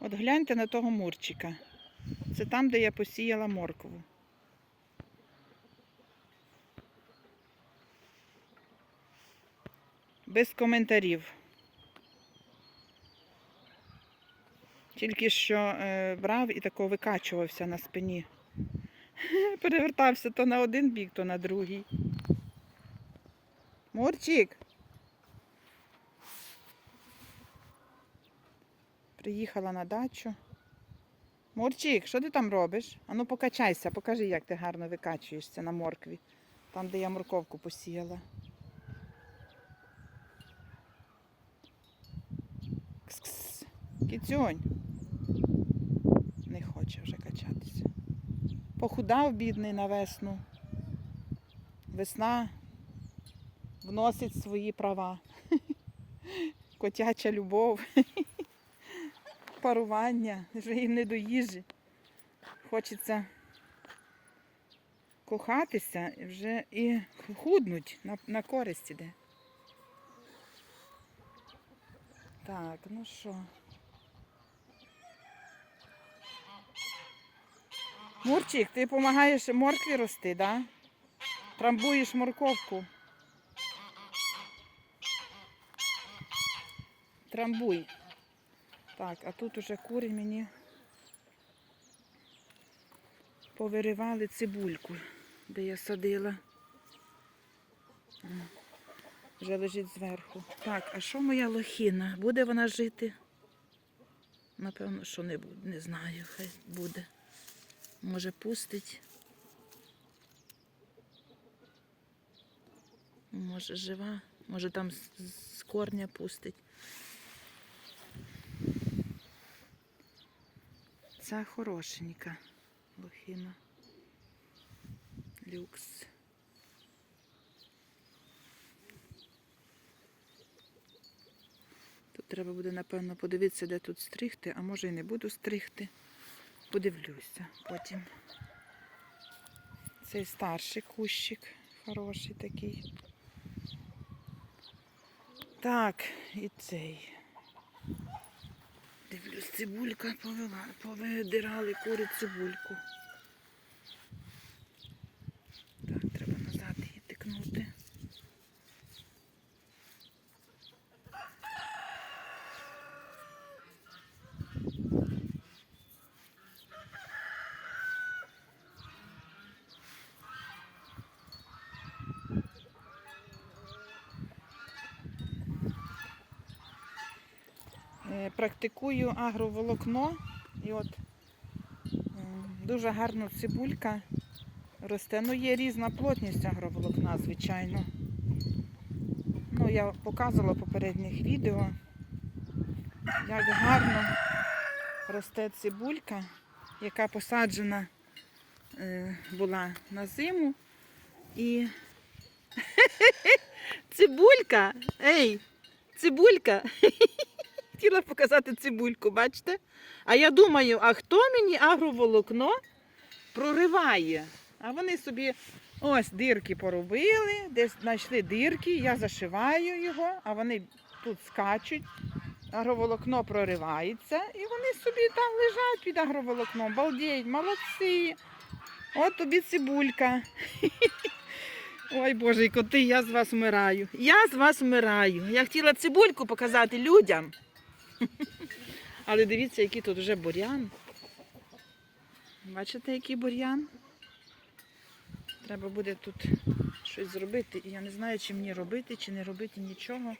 От гляньте на того мурчика. Це там, де я посіяла моркву. Без коментарів. Тільки що е, брав і тако викачувався на спині. Перевертався то на один бік, то на другий. Мурчик. Приїхала на дачу. Мурчик, що ти там робиш? Ану покачайся, покажи, як ти гарно викачуєшся на моркві. Там, де я морковку посіяла. Кс-кс. Кіцюнь. Не хоче вже качатися. Похудав бідний на весну. Весна вносить свої права. Котяча любов, парування, вже їм не до їжі. Хочеться кохатися і вже і худнуть на, на користь іде. Так, ну що. Мурчик, ти допомагаєш моркві рости, да? Трамбуєш морковку. Трамбуй. Так, а тут уже кури мені повиривали цибульку, де я садила. Вже лежить зверху. Так, а що моя лохіна? Буде вона жити? Напевно, що не буде, не знаю, хай буде. Може пустить. Може жива, може там з, з корня пустить. Ця хорошенька лохина. Люкс. Тут треба буде, напевно, подивитися, де тут стригти, а може і не буду стригти. Подивлюся потім. Цей старший кущик, хороший такий. Так, і цей. Дивлюсь, цибулька повидирали кури цибульку. Так, треба назад її тикнути. Е, Практикую агроволокно і от дуже гарно цибулька росте. Ну, є різна плотність агроволокна, звичайно. Ну, я показувала в попередніх відео, як гарно росте цибулька, яка посаджена е, була на зиму. І цибулька, ей, цибулька. Хотіла показати цибульку, бачите? А я думаю, а хто мені агроволокно прориває? А вони собі ось дирки поробили, десь знайшли дирки, я зашиваю його, а вони тут скачуть. Агроволокно проривається, і вони собі там лежать під агроволокном. Балдіють, молодці. От тобі цибулька. Ой, Боже, коти, я з вас вмираю. Я з вас вмираю. Я хотіла цибульку показати людям. Але дивіться, який тут вже бур'ян. Бачите, який бур'ян? Треба буде тут щось зробити. І я не знаю, чи мені робити, чи не робити нічого.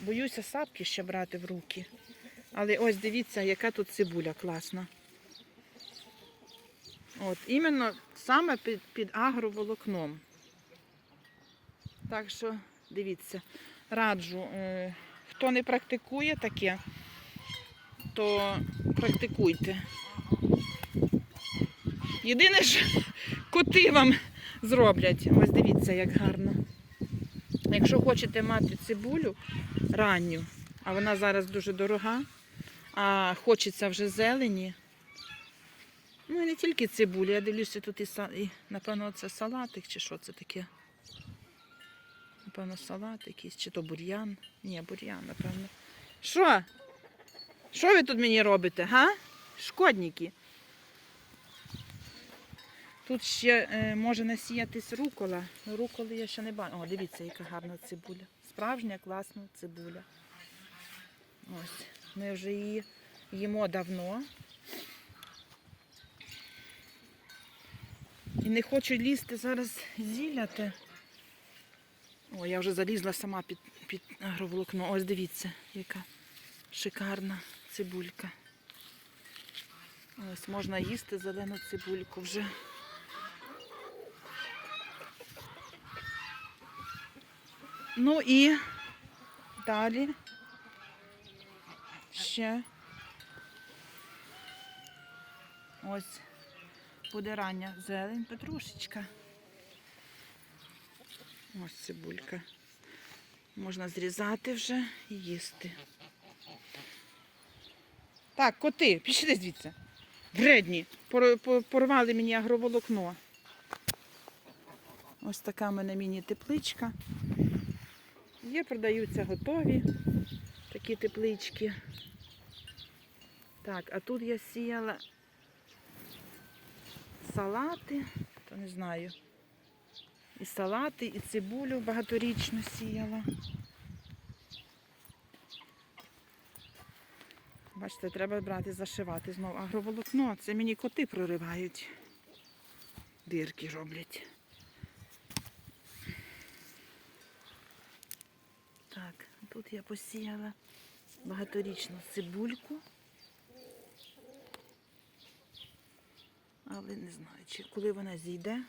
Боюся сапки ще брати в руки. Але ось дивіться, яка тут цибуля класна. От, іменно саме під, під агроволокном. Так що дивіться, раджу, е, хто не практикує таке, то практикуйте. Єдине, що коти вам зроблять. Ось дивіться, як гарно. Якщо хочете мати цибулю ранню, а вона зараз дуже дорога, а хочеться вже зелені. Ну і не тільки цибулі, я дивлюся, тут і, і напевно, це салатик, чи що це таке. Напевно, салат якийсь, чи то бур'ян. Ні, бур'ян, напевно. Що? Що ви тут мені робите, га? Шкодники. Тут ще е, може насіятись рукола. Ну, руколи я ще не бачу. О, дивіться, яка гарна цибуля. Справжня класна цибуля. Ось. Ми вже її їмо давно. І не хочу лізти зараз зіляти. О, я вже залізла сама під, під агроволокно. Ось дивіться, яка шикарна цибулька. Ось можна їсти зелену цибульку вже. Ну і далі ще ось буде рання зелень, петрушечка. Ось цибулька. Можна зрізати вже і їсти. Так, коти, пішли звідси. Вредні. Порвали мені агроволокно. Ось така в мене міні-тепличка. Є, продаються готові такі теплички. Так, а тут я сіяла салати, то не знаю. І салати, і цибулю багаторічну сіяла. Бачите, треба брати, зашивати знову агроволокно. Це мені коти проривають. Дирки роблять. Так, тут я посіяла багаторічну цибульку. Але не знаю, чи коли вона зійде.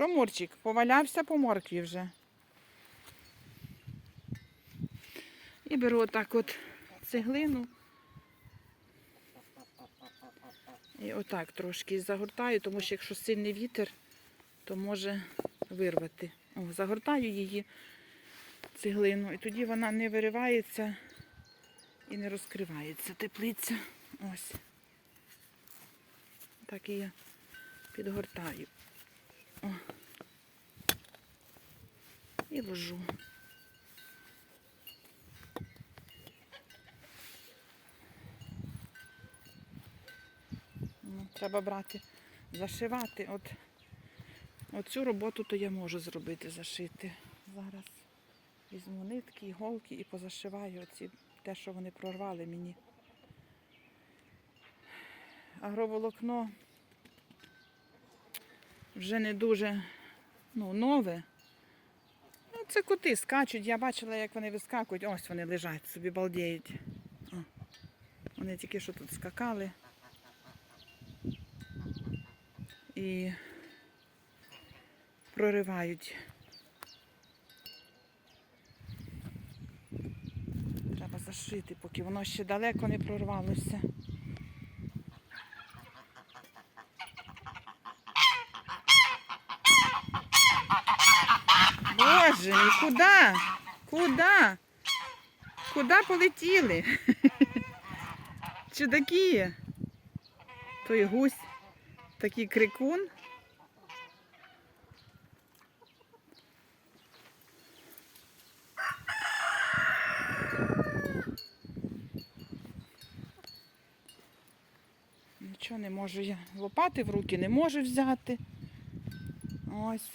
Що, Мурчик, повалявся по моркві вже. І беру отак от цеглину. І отак трошки загортаю, тому що якщо сильний вітер, то може вирвати. О, загортаю її цеглину, і тоді вона не виривається і не розкривається. Теплиця. Ось. Так і я підгортаю. О. І ложу. Ну, треба брати, зашивати. От, от цю роботу то я можу зробити, зашити. Зараз візьму нитки, іголки і позашиваю оці, те, що вони прорвали мені. Агроволокно вже не дуже ну, нове. Це коти скачуть. Я бачила, як вони вискакують. Ось вони лежать, собі балдіють. О, вони тільки що тут скакали. І проривають. Треба зашити, поки воно ще далеко не прорвалося. Боже куди? Куди? Куди полетіли? Чудаки? Той гусь, такий крикун. Нічого не можу я. Лопати в руки не можу взяти. Ось.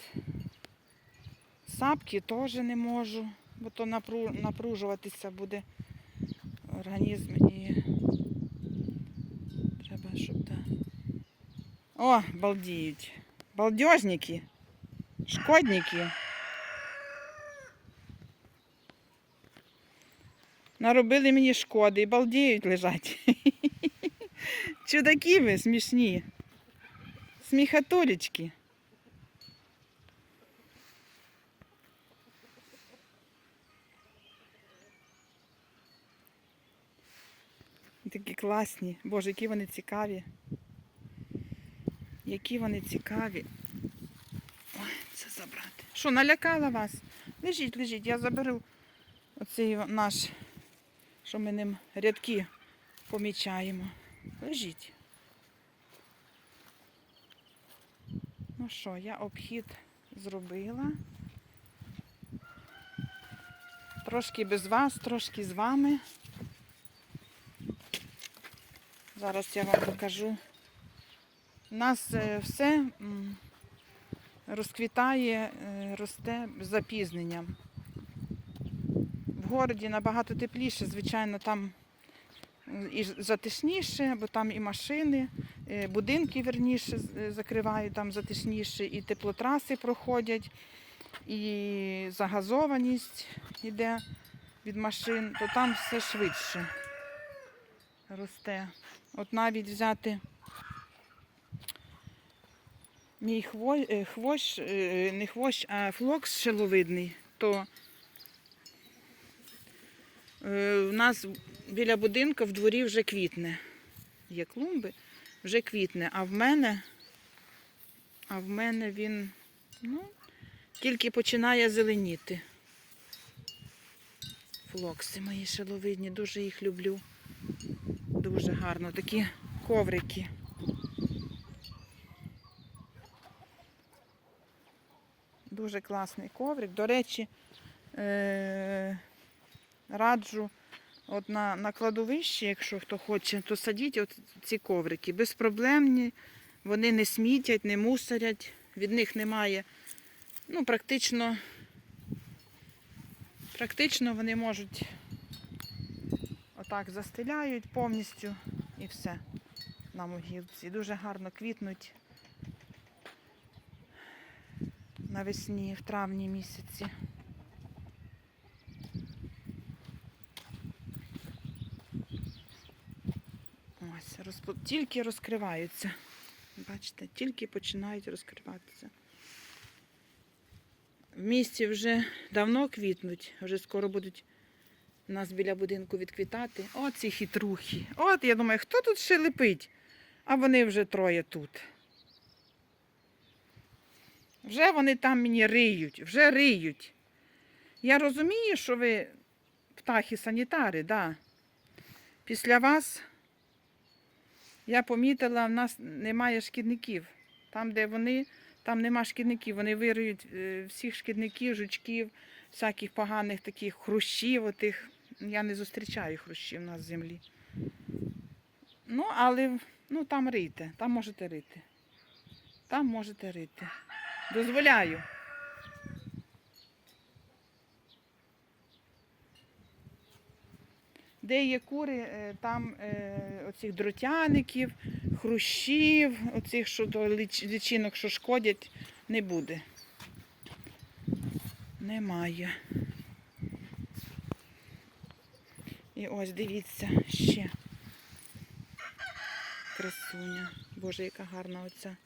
Сапки теж не можу, бо то напружуватися буде організм і треба, щоб да. О, балдіють. Балдежники. Шкодники. Наробили мені шкоди і балдіють лежать. Чудаки ви смішні. Сміхатулечки. Такі класні. Боже, які вони цікаві. Які вони цікаві. Ой, це забрати. Що, налякала вас? Лежіть, лежіть, я заберу оцей наш, що ми ним рядки помічаємо. Лежіть. Ну що, я обхід зробила. Трошки без вас, трошки з вами. Зараз я вам покажу. У нас е, все розквітає, е, росте запізненням. В городі набагато тепліше, звичайно, там і затишніше, бо там і машини, е, будинки верніше закривають, там затишніше, і теплотраси проходять, і загазованість йде від машин, то там все швидше росте. От навіть взяти мій хвощ, хвощ е, не хвощ, а флокс шиловидний, то е, у нас біля будинку в дворі вже квітне. Є клумби, вже квітне, а в мене, а в мене він ну, тільки починає зеленіти. Флокси мої шиловидні, дуже їх люблю. Дуже гарно. Такі коврики. Дуже класний коврик. До речі, е- раджу от на, на кладовищі, якщо хто хоче, то садіть от ці коврики. Безпроблемні, вони не смітять, не мусорять, від них немає. Ну, практично, практично вони можуть отак застеляють повністю і все на могилці. Дуже гарно квітнуть навесні, в травні місяці. Ось, розпо... тільки розкриваються. Бачите, тільки починають розкриватися. В місті вже давно квітнуть, вже скоро будуть нас біля будинку відквітати. О, ці хитрухи. От я думаю, хто тут ще лепить? А вони вже троє тут. Вже вони там мені риють, вже риють. Я розумію, що ви птахи-санітари, да. Після вас я помітила, в нас немає шкідників. Там, де вони, там нема шкідників. Вони вириють е, всіх шкідників, жучків, всяких поганих таких хрущів. Отих. Я не зустрічаю хрущів на землі. Ну, але ну, там рийте, там можете рити. Там можете рити. Дозволяю. Де є кури, е, там е, оцих дротяників, хрущів, оцих що до лічинок, що шкодять, не буде. Немає. І ось дивіться ще. Красуня. Боже, яка гарна оця.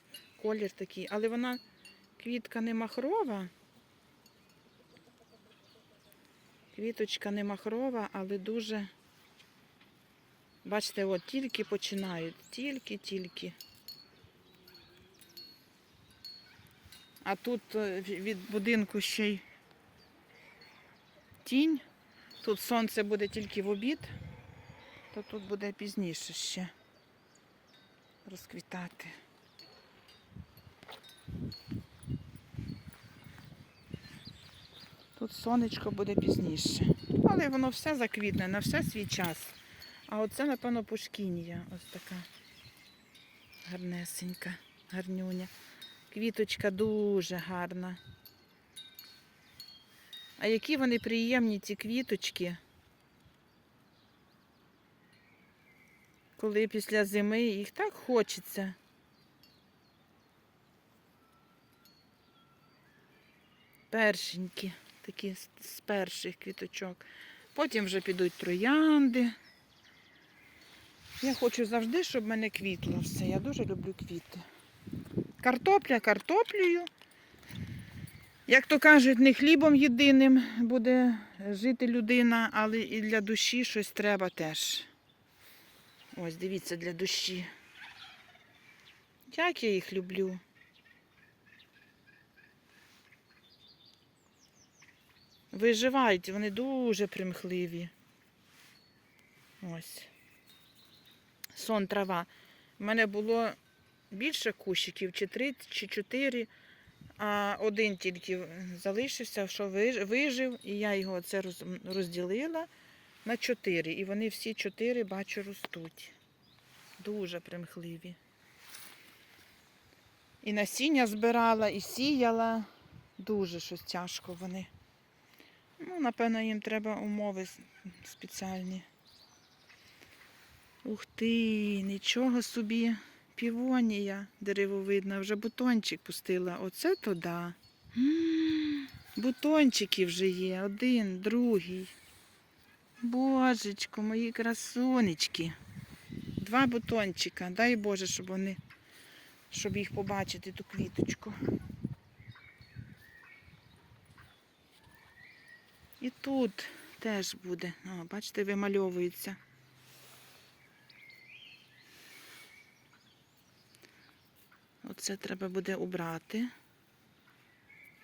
Колір такий. Але вона квітка не махрова. Квіточка не махрова, але дуже. Бачите, от тільки починають. Тільки-тільки. А тут е, від будинку ще й тінь. Тут сонце буде тільки в обід, то тут буде пізніше ще розквітати. Тут сонечко буде пізніше. Але воно все заквітне, на все свій час. А оце, напевно, пушкінія. Ось така гарнесенька, гарнюня. Квіточка дуже гарна. А які вони приємні, ці квіточки. Коли після зими їх так хочеться. Першенькі, такі з- перших квіточок. Потім вже підуть троянди. Я хочу завжди, щоб в мене квітло все. Я дуже люблю квіти. Картопля картоплею. Як то кажуть, не хлібом єдиним буде жити людина, але і для душі щось треба теж. Ось, дивіться, для душі. Як я їх люблю. Виживають, вони дуже примхливі. Ось. Сон трава. У мене було більше кущиків, чи три, чи чотири. А один тільки залишився, що вижив, і я його це розділила на чотири. І вони всі чотири, бачу, ростуть. Дуже примхливі. І насіння збирала, і сіяла. Дуже щось тяжко вони. Ну, напевно, їм треба умови спеціальні. Ух ти, нічого собі. Півонія деревовидна, вже бутончик пустила. Оце то да. Бутончики вже є. Один, другий. Божечко, мої красунечки. Два бутончика. Дай Боже, щоб вони, щоб їх побачити, ту квіточку. І тут теж буде. О, бачите, вимальовується. Оце треба буде убрати,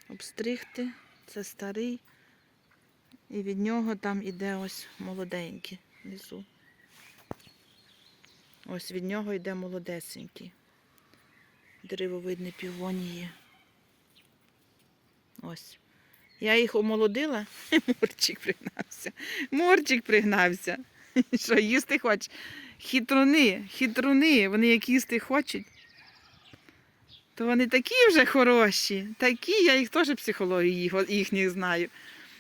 обстригти. Це старий. І від нього там іде ось молоденький внизу. Ось від нього йде молодесенький. Деревовидні півонії. Ось. Я їх омолодила, і Мурчик пригнався. Мурчик пригнався. Що, їсти хоче? Хитруни, хитруни, вони як їсти хочуть. То вони такі вже хороші, такі, я їх теж психологію їхніх знаю.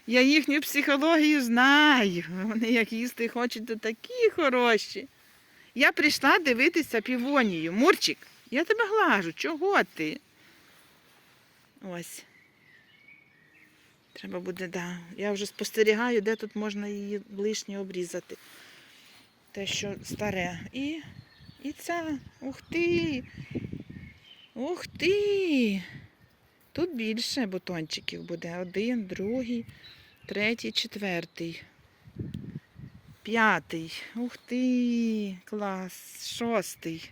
Я їхню психологію знаю. Вони як їсти хочуть, то такі хороші. Я прийшла дивитися півонію. Мурчик, я тебе глажу, чого ти? Ось. Треба буде, да. Я вже спостерігаю, де тут можна її лишнє обрізати. Те, що старе. І, і ця. Ух ти! Ух ти! Тут більше бутончиків буде. Один, другий, третій, четвертий. П'ятий. Ух ти! Клас. Шостий.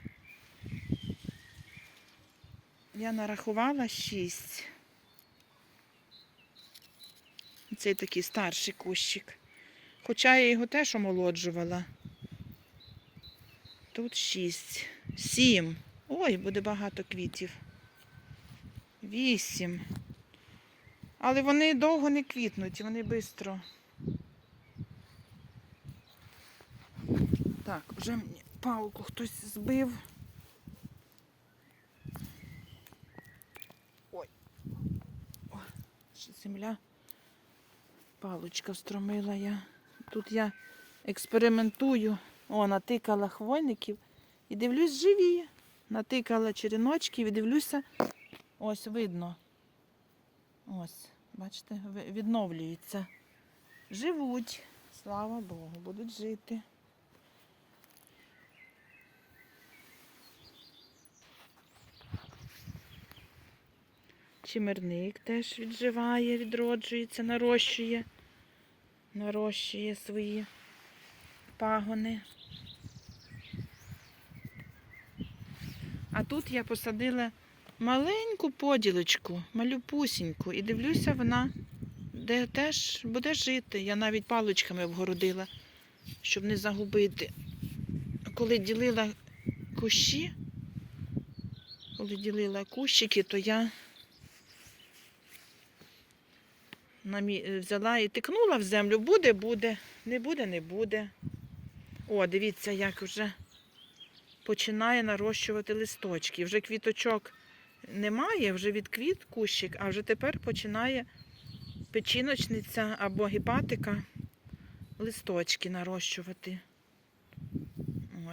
Я нарахувала шість. Цей такий старший кущик. Хоча я його теж омолоджувала. Тут шість. Сім. Ой, буде багато квітів. Вісім. Але вони довго не квітнуть, вони швидко. Так, вже мені палку хтось збив. Ой. О, земля. Палочка встромила я. Тут я експериментую. О, натикала хвойників і дивлюсь, живі. Натикала череночків і дивлюся, ось видно. Ось, бачите, відновлюються. Живуть. Слава Богу, будуть жити. Чимерник теж відживає, відроджується, нарощує, нарощує свої пагони. А тут я посадила маленьку поділочку, малюпусіньку, і дивлюся, вона де теж буде жити. Я навіть паличками обгородила, щоб не загубити. Коли ділила кущі, коли ділила кущики, то я взяла і тикнула в землю. Буде, буде, не буде, не буде. О, дивіться, як вже починає нарощувати листочки. Вже квіточок немає, вже відквіт кущик, а вже тепер починає печіночниця або гіпатика листочки нарощувати.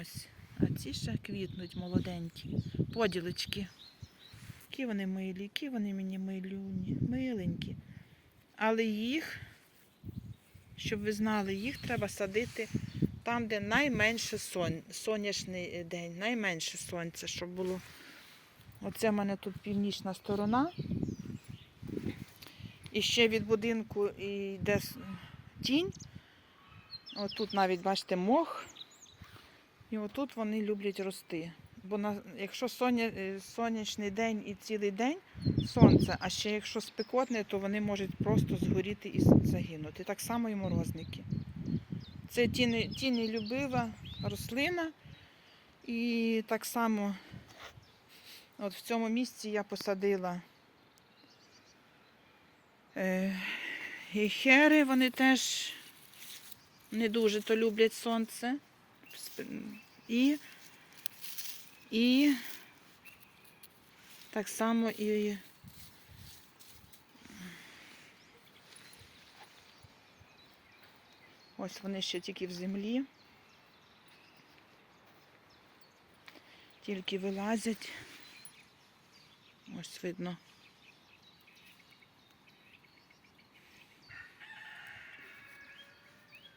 Ось. А ці ще квітнуть молоденькі. Поділочки. Які вони милі, які вони мені милюні, миленькі. Але їх, щоб ви знали, їх треба садити там, де найменше сон, сонячний день, найменше сонця, щоб було. Оце в мене тут північна сторона. І ще від будинку йде тінь. Отут навіть, бачите, мох. І отут вони люблять рости. Бо на, якщо соня, е, сонячний день і цілий день сонце, а ще якщо спекотне, то вони можуть просто згоріти і загинути. Так само і морозники. Це тінелюбива рослина. І так само От в цьому місці я посадила е, і хери, вони теж не дуже то люблять сонце. І, і так само і ось вони ще тільки в землі. Тільки вилазять. Ось видно.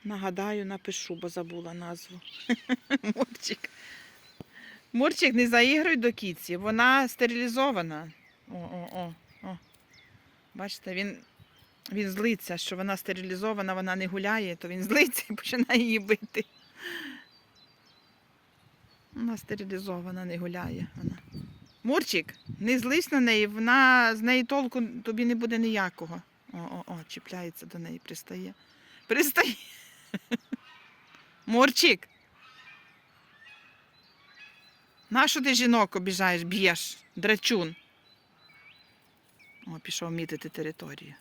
Нагадаю, напишу, бо забула назву. Мурчик. Мурчик, не заігруй до кіці, вона стерилізована. О, о, о, о. Бачите, він, він злиться, що вона стерилізована, вона не гуляє, то він злиться і починає її бити. Вона стерилізована, не гуляє. Вона. Мурчик, не злись на неї, вона з неї толку тобі не буде ніякого. О, о, о, чіпляється до неї, пристає. Пристає. Мурчик. Нащо ти жінок обіжаєш, б'єш, драчун? О, пішов мітити територію.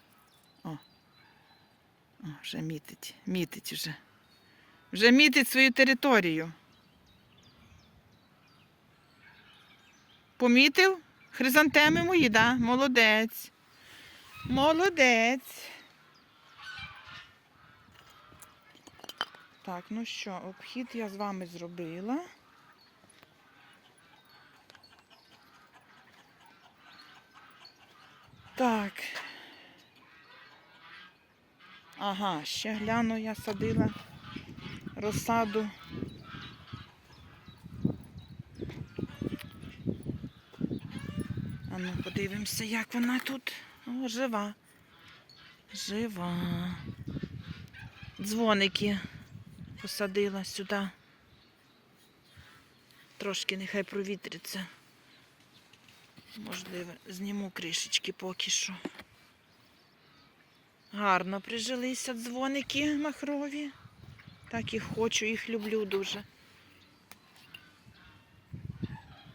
Вже мітить, мітить вже. Вже мітить свою територію. Помітив? Хризантеми мої, да? Молодець. Молодець. Так, ну що, обхід я з вами зробила. Так. Ага, ще гляну, я садила розсаду. А ну подивимося, як вона тут. О, жива. Жива. Дзвоники посадила сюди. Трошки нехай провітриться. Можливо, зніму кришечки поки що. Гарно прижилися дзвоники махрові. Так їх хочу, їх люблю дуже.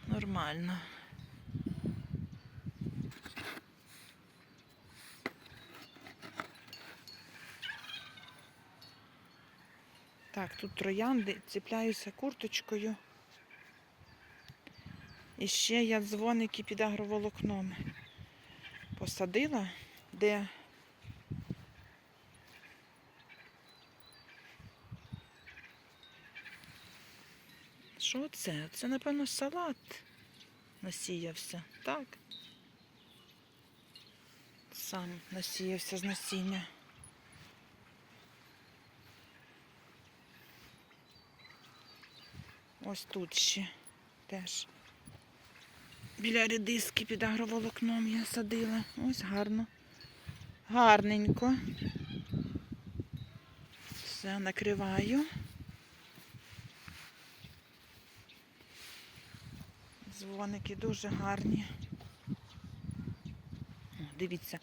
Нормально. Так, тут троянди, ціпляюся курточкою. І ще я дзвоники під агроволокном посадила, де Що це? Це, напевно, салат насіявся, так? Сам насіявся з насіння. Ось тут ще теж. Біля редиски під агроволокном я садила. Ось гарно. Гарненько. Все накриваю. Дзвоники дуже гарні. Дивіться,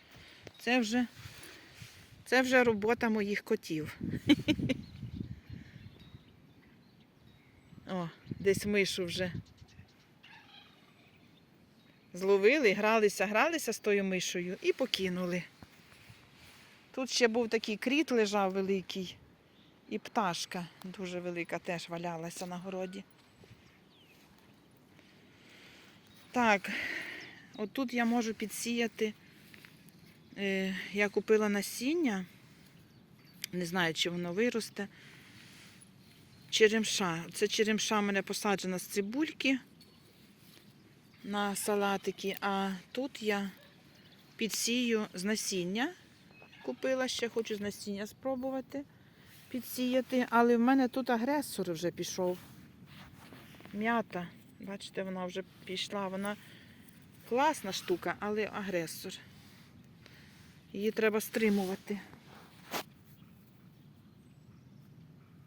це вже, це вже робота моїх котів. О, десь мишу вже зловили, гралися, гралися з тою мишою і покинули. Тут ще був такий кріт лежав великий, і пташка дуже велика теж валялася на городі. Так, отут я можу підсіяти. Е, я купила насіння, не знаю, чи воно виросте. Черемша. Це черемша в мене посаджена з цибульки на салатики, а тут я підсію з насіння. Купила ще, хочу з насіння спробувати підсіяти, але в мене тут агресор вже пішов. М'ята. Бачите, вона вже пішла. Вона класна штука, але агресор. Її треба стримувати.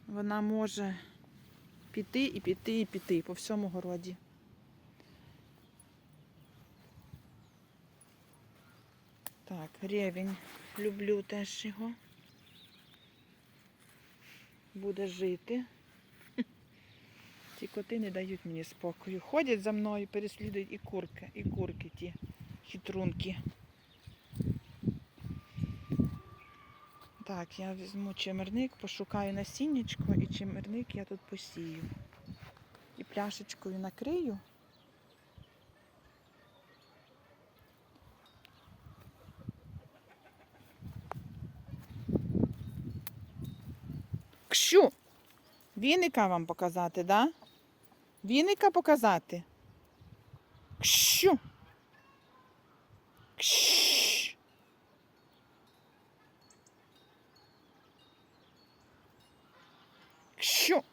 Вона може піти і піти, і піти по всьому городі. Так, ревень. Люблю теж його. Буде жити. Ці коти не дають мені спокою. Ходять за мною, переслідують і курки, і курки ті хитрунки. Так, я візьму чимерник, пошукаю насіннячко і чимерник я тут посію. І пляшечкою накрию. Кщу! Віника вам показати, да? Віника показати. Кщу! Кщ! Кщу!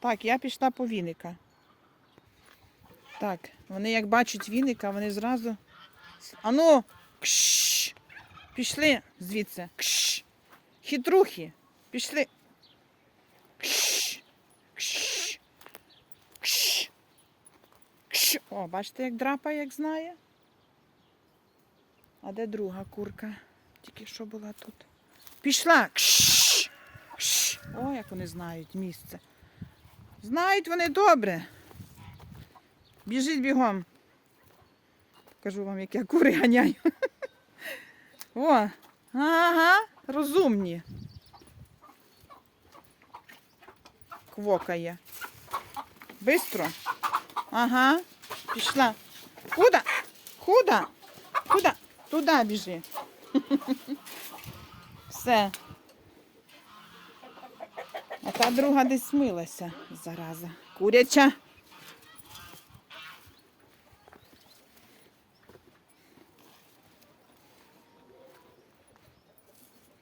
Так, я пішла по віника. Так, вони як бачать віника, вони зразу. Ану! Кщ! Пішли звідси. Кщ! Хитрухи! Пішли. Кщ! Кщ! Кщ! Кщ! О, бачите, як драпає, як знає. А де друга курка? Тільки що була тут. Пішла. Кщ! Кщ! О, як вони знають місце. Знають вони добре. Біжіть бігом. Кажу вам, як я кури ганяю. О, ага, розумні. Квокає. Бистро. Ага, пішла. Куда? Куда? Куда? Туди біжи. Все. А та друга десь смилася, зараза. Куряча.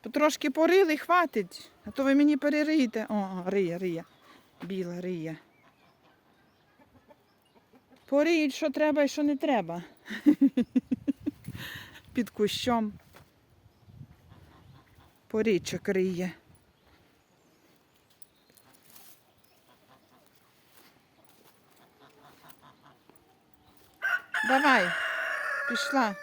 Потрошки порили, хватить, а то ви мені перериєте. О, риє, риє. Біла риє. Поріють, що треба і що не треба. Під кущом. Порічок риє. Давай, пішла.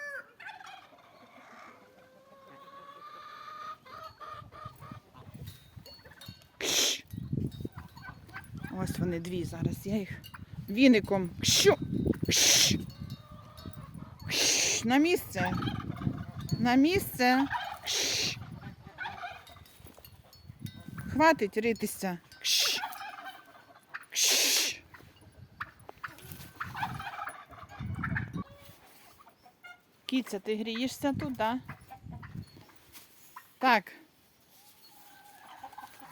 Ось вони дві зараз. Я їх віником. Кш. Кш. На місце. На місце. Хватить ритися. Кш. Кш. Кіця, ти грієшся тут, да? Так.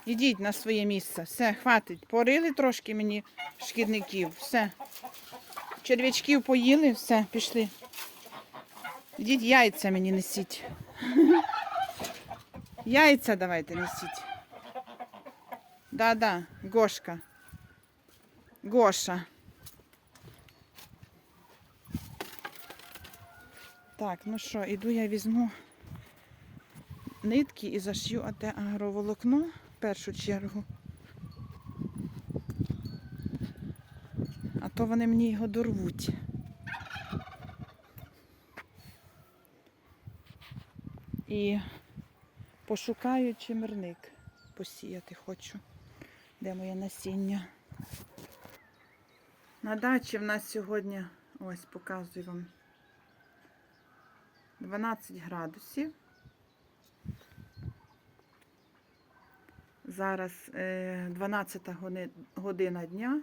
Ідіть на своє місце. Все, хватить. Порили трошки мені шкідників. Все. Черв'ячків поїли, все, пішли. Ідіть яйця мені несіть. Яйця давайте несіть. Да-да, Гошка. Гоша. Так, ну що, іду я візьму нитки і зашью оте агроволокно в першу чергу. То вони мені його дорвуть. І пошукаю чимерник. Посіяти хочу. Де моє насіння? На дачі в нас сьогодні, ось показую вам, 12 градусів. Зараз е, 12 година дня,